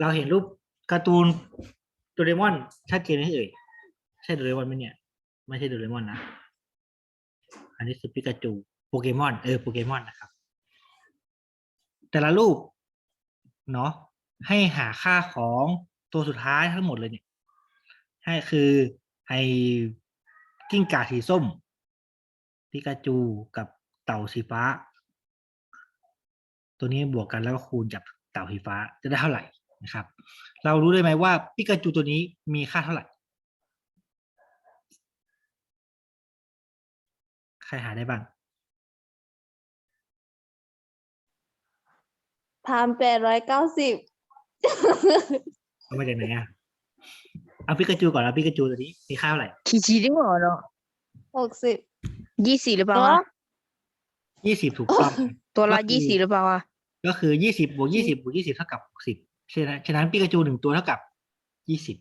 เราเห็นรูปการ์ตูนโดเรมอนชัดเจนไหมเอ่ยใช่โดเรมอนไหมเนี่ย ไม่ใช่โดเรมอนนะ อันนี้คือปิกาจูโปเกมอนเออโปเกมอนนะครับ แต่ละรูปเนาะให้หาค่าของตัวสุดท้ายทั้งหมดเลยเนี่ย ให้คือไอ้กิ้งก่าสีส้มปิกาจูกับเต่าสีฟ้า ตัวนี้บวกกันแล้วก็คูณจาก เต่าสีฟ้าจะได้เท่าไหร่นะครับ เรารู้ได้ไหมว่าปิกาจูตัวนี้มีค่าเท่าไหร่ ใครหาได้บ้างพามแปดร้อยเก้าสิบเอามาจากไหนอะเอาปิกาจูก่อนเอาปิกาจูตัวนี้มีค่าเท่าไหร่ขีชีได้หมดเนาะหกสิบยี่สี่หรือเปล่าเนาะวะยี่สิบถูกต้อง ตัวละก็คือ ยี่สี่หรือเปล่าวะ ก็คือยี่สิบบวกยี่สิบบวกยี่สิบเท่ากับหกสิบฉะนั้นฉะนั้นปิกาจูหนึ่งตัวเท่ากับยี่สิบ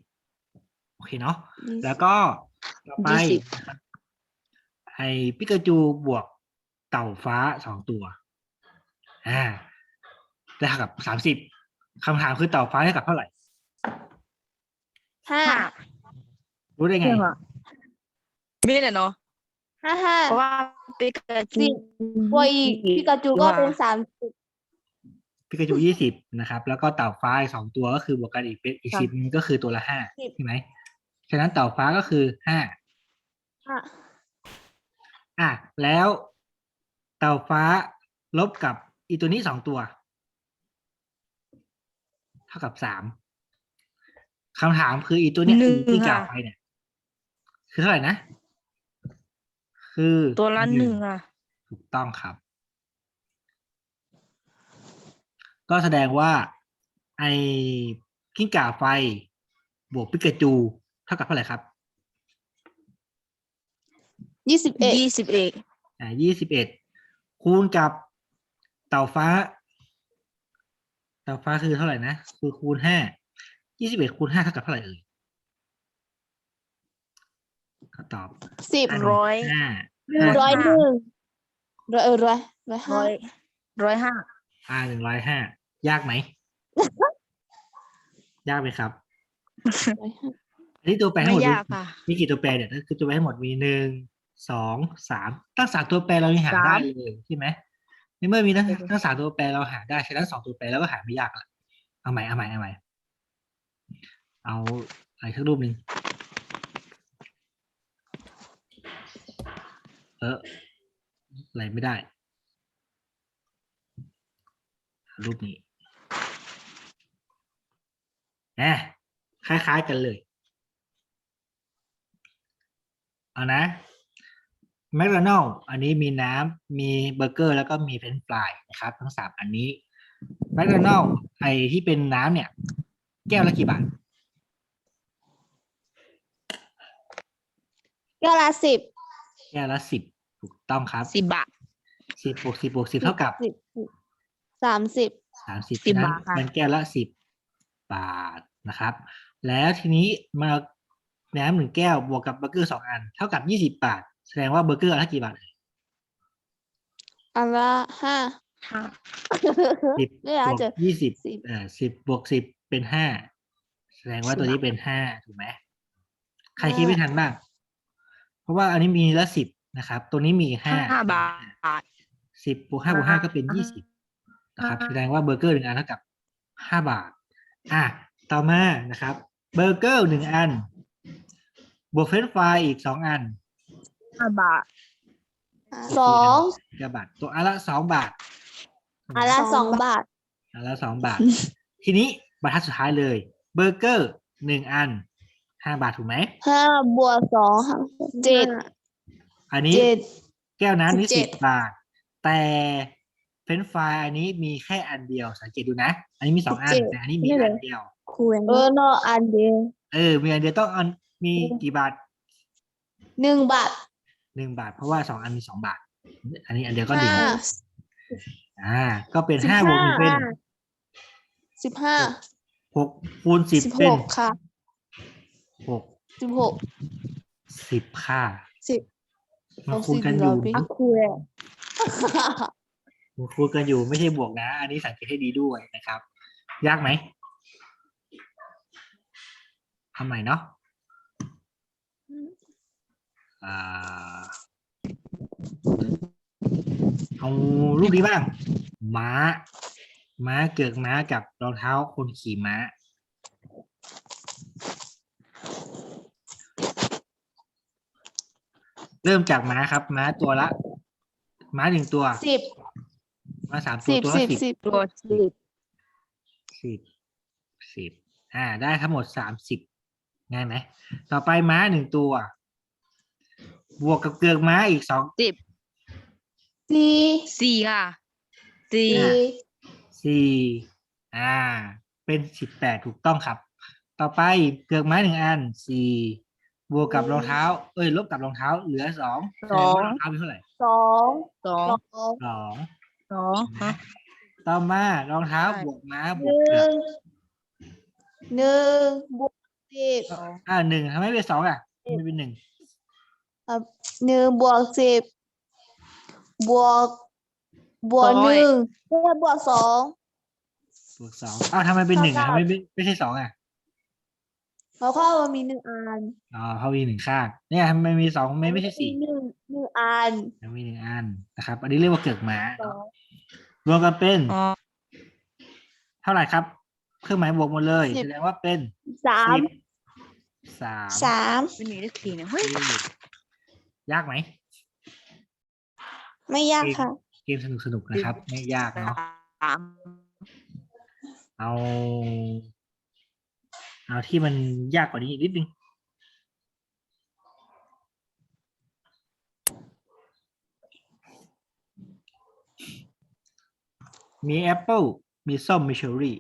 โอเคเนาะแล้วก็ต่อไปนะครับไอ้ปิกาจูบวกเต่าฟ้าสองตัวอ่าได้เท่ากับสามสิบคำถามคือเต่าฟ้าเท่ากับเท่าไหร่ห้ารู้ได้ไงเรื่องอะไม่แน่เนาะห้าห้าเพราะว่าปิกาจูสิบบวกอีกพิกาจูก็เป็นสามสิบ ปิกาจูยี่สิบนะครับ แล้วก็เต่าฟ้าอีกสองตัวก็คือบวกกันอีกเป็นอีกสิบก็คือตัวละห้าใช่ไหมฉะนั้นเต่าฟ้าก็คือห้าห้าอะแล้วเต่าฟ้าลบกับอีตัวนี้สองตัว เท่ากับสามคำถามคืออีตัวเนี้ยหนึ่งอีที่กล่าวค่ะไปเนี่ย คือเท่าไหร่นะ คือตัวละหนึ่งอะ ถูกต้องครับ ก็แสดงว่าไอ้กิ้งก่าไฟ บวกปิกาจู เท่ากับเท่าไหร่ครับยี่สิบเอ็ดยี่สิบเอ็ดอ่ายี่สิบเอ็ดคูณกับเต่าฟ้า เต่าฟ้าคือเท่าไหร่นะคือคูณห้ายี่สิบเอ็ดคูณห้าเท่ากับเท่าไหร่เอ่ยก็ตอบสิบห้าร้อยห้าหนึ่งร้อยหนึ่งร้อยเออร้อยร้อยห้าร้อยร้อยห้าอ่าหนึ่งร้อยห้า ยากไหม ยากไหมครับร้อยห้าอันนี้ตัวแปรทั้งไม่หมดมียากค่ะมีกี่ตัวแปรเนี่ยก็คือตัวแปรทั้งหมดมีหนึ่งสองสามตั้งสามตัวแปรเรายังหาสามได้เลยใช่ไหมในเมื่อมีตั้งใช่ค่ะตั้งสามตัวแปรเราหาได้ฉะนั้นสองตัวแปรแล้วก็หาไม่ยากละเอาใหม่เอาใหม่เอาใหม่เอาอะไรสักรูปหนึ่งเอออะไรไม่ได้หารูปนี้ แหมคล้ายๆกันเลย เอานะแมคโดนัลอันนี้มีน้ำมีเบอร์เกอร์ แล้วก็มีเฟรนช์ฟรายนะครับ ทั้งสามอันนี้แมคโดนัลไอที่เป็นน้ำเนี่ย แก้วละกี่บาทแก้วละสิบแก้วละสิบถูกต้องครับสิบบาทสิบบวกสิบบวกสิบเท่ากับสิบสามสิบสามสิบสิบนั้นบาทค่ะ มันแก้วละสิบบาท นะครับ แล้วทีนี้มาน้ำหนึ่งแก้วบวกกับเบอร์เกอร์สองอัน เท่ากับยี่สิบบาท แสดงว่าเบอร์เกอร์อันละกี่บาทเอ่ยอันละห้าห้าสิบไม่บอาจวกจะยี่สิบสิบเอ่อสิบบวกสิบเป็นห้าแสดงว่าตัวนี้เป็นห้าถูกไหมใครคิดไม่ทันบ้าง เพราะว่าอันนี้มีละสิบนะครับ ตัวนี้มีห้า ห้าบาท สิบบวกห้าบวกห้าก็เป็นอ่ายี่สิบนะครับอ่าแสดงว่าเบอร์เกอร์หนึ่งอันเท่ากับห้าบาท อะ ต่อมานะครับเบอร์เกอร์หนึ่งอัน บวกเฟรนช์ฟรายอีกสองอันห้าบาท สองกี่บาทตัวอันละสองบาทอันละสองบาท อันละสองบาท ทีนี้บรรทัดสุดท้ายเลยเบอร์เกอร์หนึ่งอันห้าบาทถูกไหมห้าบวกสองค่ะเจ็ดอันนี้เจ็ดแก้วน้ำนี่สิสิบบเจ็ดบาท แต่เฟรนช์ฟรายอันนี้มีแค่อันเดียวสังเกตดูนะ อันนี้มีสองอันแต่อันนี้มีอันเดียว คุยเออเนอะอันเดียวเออมีอันเดียวต้องอันมีกี่บาทหนึ่งบาทหนึ่งบาท เพราะว่าสองอันมีสองบาท อันนี้อันเดียวก็หนึ่งห้าอ่า ก็เป็นสิบห้าบวกหนึ่งเป็นห้าสิบห้าหกคูณสิบสิบหเป็นกค่ะหกสิบหกสิบค่ะสิบมันเอาคูณสิบกันอเรายู่ไปอะคุยมันคูณกันอยู่ไม่ใช่บวกนะ อันนี้สังเกตให้ดีด้วยนะครับ ยากไหม ทำใหม่เนาะอ่าเอารูปนี้บ้าง ม้า ม้าเกือกม้ากับรองเท้าคนขี่ม้า เริ่มจากม้าครับ ม้าตัวละ ม้าหนึ่งตัวสิบม้าสามตัวสิบตัวสิละบสิบสิบตัวสิบสิบสิบอ่า ได้ทั้งหมดสามสิบ ง่ายไหมต่อไปม้าหนึ่งตัว บวกกับเกือกม้าอีกสองสิบสี่สี่ค่ะสี่สี่สี่อ่า เป็นสิบแปดถูกต้องครับ ต่อไปเกือกม้าหนึ่งอันสี่บวกกับรองเท้า เอ้ยลบกับรองเท้า เหลือสองแสดงว่ารองเท้าเป็นเท่าไหร่สองสองสองสองสองฮะต่อมารองเท้าใช่บวกม้าบหวกเกือนึ่กงหนึ่งบวก สิบสองอ่าหนึ่งทำไมเป็นสองอะไม่เป็นหนึ่งครับหนึ่งบวกสิบบวก บวกหนึ่งเพื่อบวกสองบวกสองอ้าวทำไมเป็นหนึ่งอะเท่าทำกับไมไม่ไม่ใช่สองอะเพราะข้อมันมีหนึ่งอันอ๋อเพราะมีหนึ่งข้างเนี่ยทำไมมีสองไม่ไม่ใช่สี่หนึ่งหนึ่งอันยังมีหนึ่งอันนะครับ อันนี้เรียกว่าเกือกม้าสองรวมกันเป็นอ๋อเท่าไหร่ครับเค รื่องหมายบวกหมดเลยแสดงว่าเป็นสามสิบสามสามไม่มีเลขสี่เนี่ยเฮ้ยยากไหมไม่ยากค่ะ เกมสนุกสนุกๆนะครับ ไม่ยากเนาะสามเอา เอาที่มันยากกว่านี้อีกนิดนึงมีแอปเปิลมีส้มมีเชอร์รี่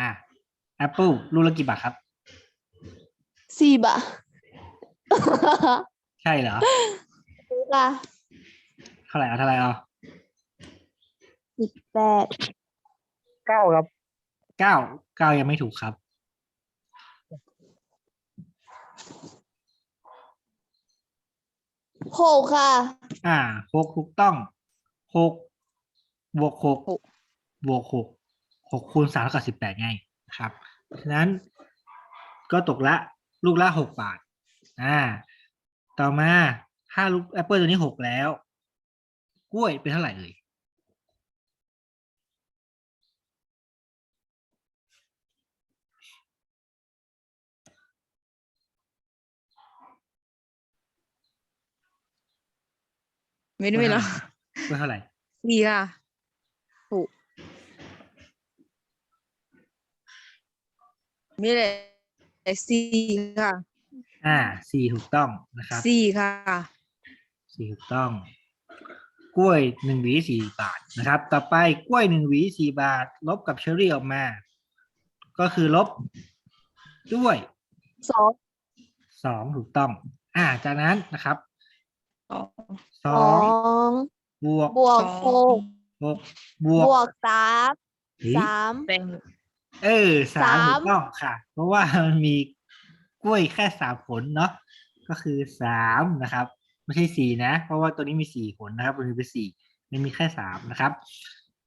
อะแอปเปิลลูกละกี่บาทครับ สี่บาทใช่เหรอค่ะเท่าไหร่เอาเท่าไหร่เอาสิบแปดเก้าครับเก้าเก้ายังไม่ถูกครับ หกค่ะ อ่าหกถูกต้องหกบวกหกบวกหก หกคูณสามเท่ากับสิบแปดไงนะครับฉะนั้นก็ตกละลูกละหกบาท อ่า ต่อมาถ้าลูกแอปเปิลตัวนี้หกแล้ว กล้วยเป็นเท่าไหร่เอ่ยไม่ได้ไม่หรอกกล้วยเท่าไหร่สี่ค่ะถูก ไม่ได้สี่ค่ะอ่าสี่ถูกต้องนะครับสี่ค่ะสี่ถูกต้อง กล้วยหนึ่งหวีสี่บาทนะครับ ต่อไปกล้วยหนึ่งหวีสี่บาท ลบกับเชอร์รี่ออกมา ก็คือลบด้วยสองสองถูกต้อง อ่า จากนั้นนะครับสองสสอองงบวกบวกหกหกบบวกวกสามเฮ้ยสาม เป็น เออสามสามถูกต้องค่ะ เพราะว่ามันมีกล้วยแค่สามผลเนาะก็คือสามนะครับ ไม่ใช่สี่นะ เพราะว่าตัวนี้มีสี่ผลนะครับตัวนี้เป็นสี่ไม่มีแค่สามนะครับ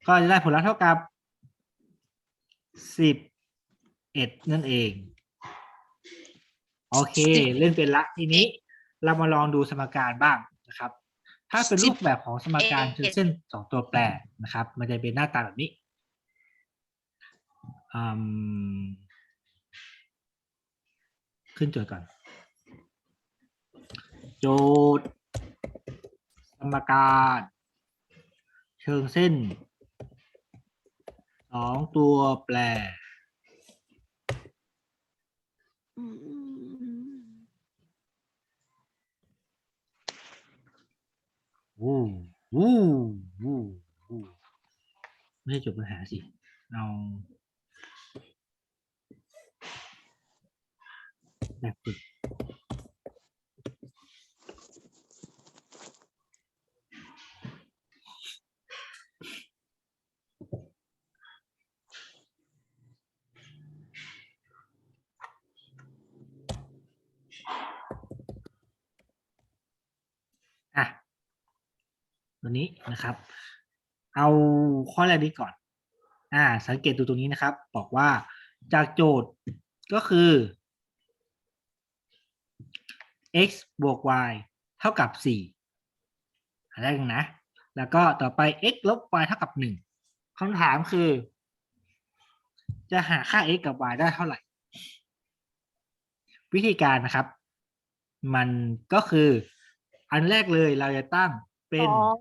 ก็จะได้ผลลัพธ์เท่ากับสิบเอ็ดนั่นเอง โอเค เล่นเป็นละทีนี้ เรามาลองดูสมการบ้างนะครับ ถ้าเป็นรูปแบบของสมการเชิงเส้นสองตัวแปรนะครับ มันจะเป็นหน้าตาแบบนี้อืม ขึ้นโจทย์ก่อน โจทย์สมการ เชิงเส้นสองตัวแปรอืมวู้วู้วู้วู้ไม่ใช่จบปัญหาสิ เอา แบบฝึกอะตัวนี้นะครับ เอาข้อแรกนี้ก่อน อ่า สังเกตดูตรงนี้นะครับ บอกว่าจากโจทย์ก็คือ x บวก y เท่ากับ4อันแรกนะ แล้วก็ต่อไป x ลบ y เท่ากับ1คำถามคือ จะหาค่า x กับ y ได้เท่าไหร่ วิธีการนะครับ มันก็คืออันแรกเลยเราจะตั้งเป็นสอง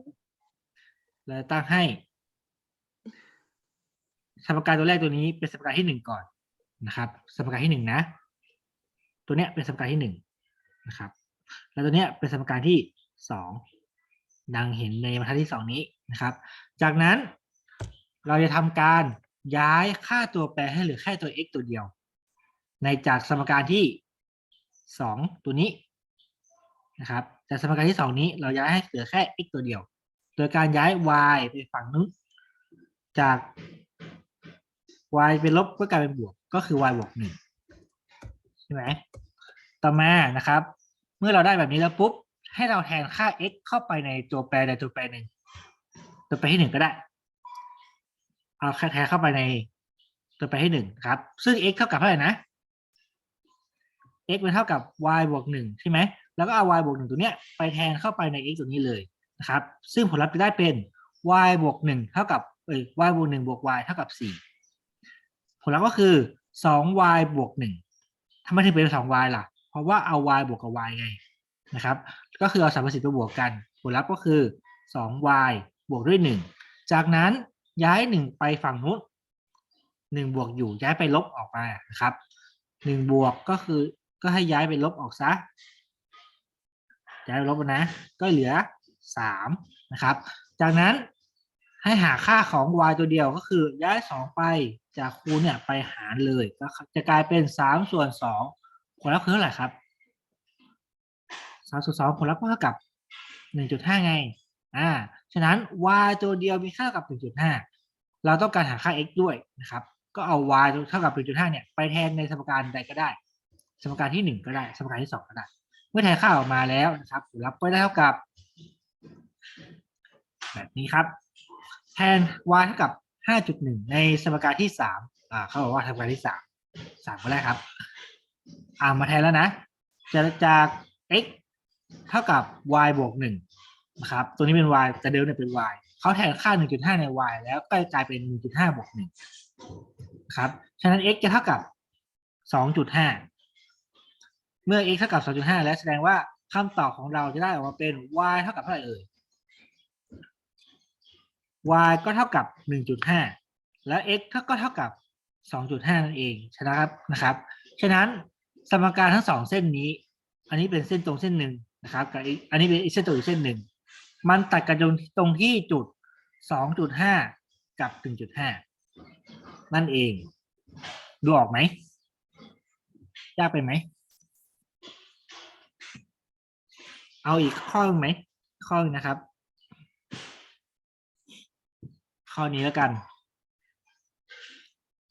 เราจะตั้งให้สมการตัวแรกตัวนี้เป็นสมการที่หนึ่งก่อนนะครับ สมการที่หนึ่งนะ ตัวเนี้ยเป็นสมการที่หนึ่ง นะครับ แล้วตัวเนี้ยเป็นสมการที่สองดังเห็นในบรรทัดที่สองนี้นะครับ จากนั้นเราจะทำการย้ายค่าตัวแปรให้เหลือแค่ตัว x ตัวเดียว ในจากสมการที่สองตัวนี้นะครับจากสมการที่สองนี้เราย้ายให้เหลือแค่ x ตัวเดียว โดยการย้าย y ไปฝั่งนู้นจาก y เป็นลบก็กลายเป็นบวก ก็คือ y บวกหนึ่งใช่ไหม ต่อมานะครับ เมื่อเราได้แบบนี้แล้วปุ๊บ ให้เราแทนค่า x เข้าไปในตัวแปรใดตัวแปรหนึ่ง ตัวแปรที่หนึ่งก็ได้ เอาค่าแทนเข้าไปในตัวแปรที่หนึ่งครับ ซึ่ง x เท่ากับเท่าไหร่นะ x เป็นเท่ากับ y บวกหนึ่งใช่ไหม แล้วก็เอา y บวกหนึ่งตัวเนี้ยไปแทนเข้าไปใน x ตัวนี้เลยนะครับ ซึ่งผลลัพธ์จะได้เป็น y บวกหนึ่งเท่ากับเอ้ย y บวกหนึ่งบวก y เท่ากับสี่ผลลัพธ์ก็คือสอง y บวกหนึ่งทำไมถึงเป็นสอง y ล่ะ เพราะว่าเอา y บวกกับ y ไงนะครับ ก็คือเอาสามสิบตัวบวกกันผลลัพธ์ก็คือสอง y บวกด้วยหนึ่งจากนั้นย้ายหนึ่งไปฝั่งนู้นหนึ่งบวกอยู่ย้ายไปลบออกไปนะครับหนึ่งบวกก็คือก็ให้ย้ายไปลบออกซะย้ายไปลบนะ ก็เหลือสามนะครับ จากนั้นให้หาค่าของ y ตัวเดียวก็คือย้ายสองไปจากคูณเนี่ยไปหารเลยก็จะกลายเป็นสามส่วนสอง ผลลัพธ์คือเท่าไหร่ครับสามส่วนสองผลลัพธ์ก็เท่ากับหนึ่งจุดห้าไง อ่า ฉะนั้น y ตัวเดียวมีค่ากับหนึ่งจุดห้าเราต้องการหาค่า x ด้วยนะครับ ก็เอา y เท่ากับหนึ่งจุดห้าเนี่ยไปแทนในสมการใดก็ได้ สมการที่หนึ่งก็ได้ สมการที่สองก็ได้ เมื่อแทนค่าออกมาแล้วนะครับผลลัพธ์ก็ได้เท่ากับ แบบนี้ครับ แทน y เท่ากับ5.1ในสมการที่3อ่าเขาบอกว่าสมการที่3 3ก็ได้ครับ อ่ามาแทนแล้วนะจะจาก x เท่ากับ y บวก1นะครับตัวนี้เป็น y แต่เดิมเนี่ยเป็น y เขาแทนค่า 1.5 ใน y แล้วก็กลายเป็น 1.5 บวก1ครับ ฉะนั้น x จะเท่ากับ 2.5 เมื่อ x เท่ากับ 2.5 แล้วแสดงว่าคำตอบของเราจะได้ออกมาเป็น y เท่ากับเท่าไหร่เอ่ย y ก็เท่ากับ 1.5 แล้ว x ก็เท่ากับ 2.5 นั่นเองฉะนั้นครับนะครับ ฉะนั้น สมการทั้งสองเส้นนี้ อันนี้เป็นเส้นตรงเส้นหนึ่งนะครับกับอีกอันนี้เป็นอีกเส้นตรงอีกเส้นหนึ่ง มันตัดกันตรงตรงที่จุด2.5กับ1.5นั่นเอง ดูออกไหมยากไปไหม เอาอีกข้อหนึ่งไหม ข้อหนึ่งนะครับ ข้อนี้แล้วกัน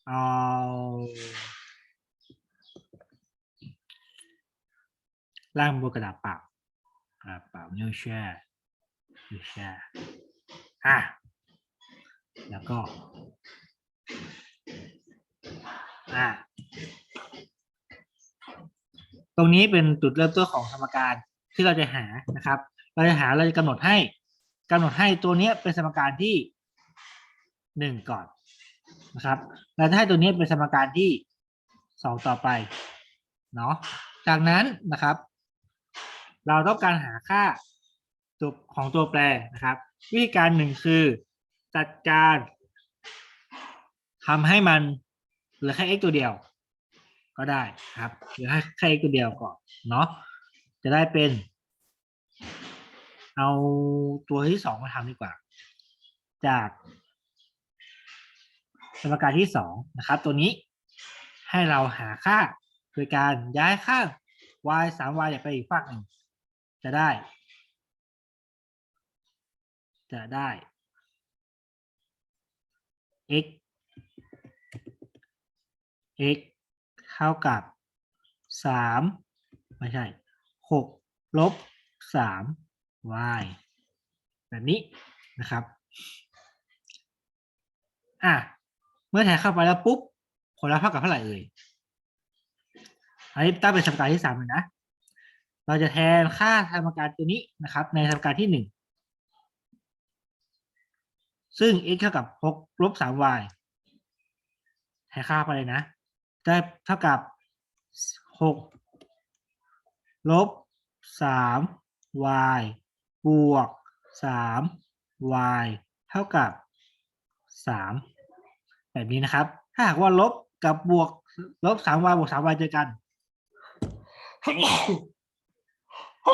เอา ล่างบนกระดาษเปล่ากระดาษเปล่านิ้วแช่นิ้วแช่อะแล้วก็อะตรงนี้เป็นจุดเริ่มต้นของสมการที่เราจะหานะครับ เราจะหาเราจะกำหนดให้กำหนดให้ตัวนี้เป็นสมการที่หนึ่งก่อนนะครับเราจะให้ตัวนี้เป็นสมการที่สองต่อไปเนาะจากนั้นนะครับ เราต้องการหาค่าตัวของตัวแปรนะครับ วิธีการหนึ่งคือจัดการทำให้มันเหลือแค่ x ตัวเดียว ก็ได้ครับเหลือแค่ x ตัวเดียวก่อนเนาะจะได้เป็น เอาตัวที่สองมาทำดีกว่า จากสมการที่สองนะครับ ตัวนี้ให้เราหาค่าโดยการย้ายค่า y สาม y ไปอีกฝั่งหนึ่ง จะได้ จะได้ x x เท่ากับสามไม่ใช่หกลบสาม y แบบนี้นะครับอะเมื่อแทนเข้าไปแล้วปุ๊บผลลัพธ์เท่ากับเท่าไหร่เอ่ยอันนี้ตั้งเป็นสมการที่สามเลยนะ เราจะแทนค่าสมการตัวนี้นะครับ ในสมการที่หนึ่งซึ่ง x เท่ากับหกลบสาม y แทนค่าไปเลยนะ ได้เท่ากับหกลบสาม y บวกสาม y เท่ากับสามแบบนี้นะครับ ถ้าหากว่าลบกับบวกลบสาม y บวกสาม y เจอกัน ผ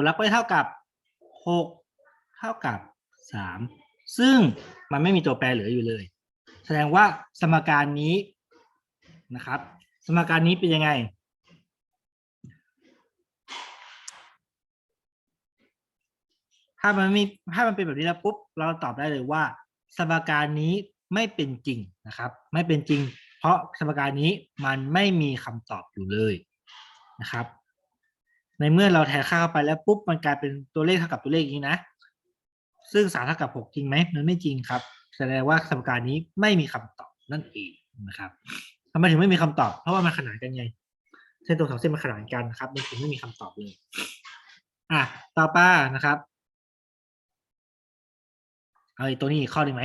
ลลัพธ์ก็เท่ากับหกเท่ากับสามซึ่งมันไม่มีตัวแปรเหลืออยู่เลย แสดงว่าสมการนี้นะครับ สมการนี้เป็นยังไง ถ้ามันมีถ้ามันเป็นแบบนี้แล้วปุ๊บ เราตอบได้เลยว่า สมการนี้ไม่เป็นจริงนะครับ ไม่เป็นจริง เพราะสมการนี้มันไม่มีคำตอบอยู่เลยนะครับ ในเมื่อเราแทนค่าเข้าไปแล้วปุ๊บมันกลายเป็นตัวเลขเท่ากับตัวเลขอย่างนี้นะ ซึ่งสามเท่ากับหกจริงไหมมันไม่จริงครับ แสดงว่าสมการนี้ไม่มีคำตอบนั่นเองนะครับทำไมถึงไม่มีคำตอบ เพราะว่ามันขนานกันไง เส้นตรงสองเส้นมันขนานกันนะครับ มันถึงไม่มีคำตอบเลย อะ ต่อไปนะครับ เอาอีกตัวนี้อีกข้อหนึ่งไหม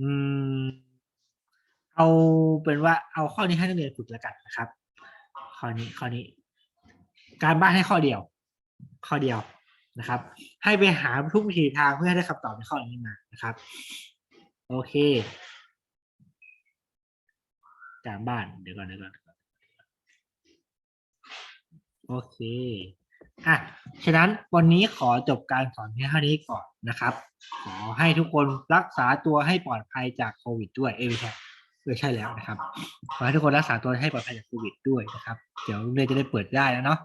อืม เอาเป็นว่าเอาข้อนี้ให้นักเรียนฝึกแล้วกันนะครับ ข้อนี้ข้อนี้ การบ้านให้ข้อเดียว ข้อเดียวนะครับ ให้ไปหาทุกวิธีทางเพื่อให้ได้คำตอบในข้อนี้มานะครับ โอเค การบ้านเดี๋ยวก่อนเดี๋ยวก่อนเดี๋ยวก่อนโอเค อะฉะนั้นวันนี้ขอจบการสอนเพียงเท่านี้ก่อนนะครับ ขอให้ทุกคนรักษาตัวให้ปลอดภัยจากโควิดด้วยเอ้ยไม่ใช่เใช่แล้วนะครับ ขอให้ทุกคนรักษาตัวให้ปลอดภัยจากโควิดด้วยนะครับ เดี๋ยวเรียนจะได้เปิดได้แล้วเนาะ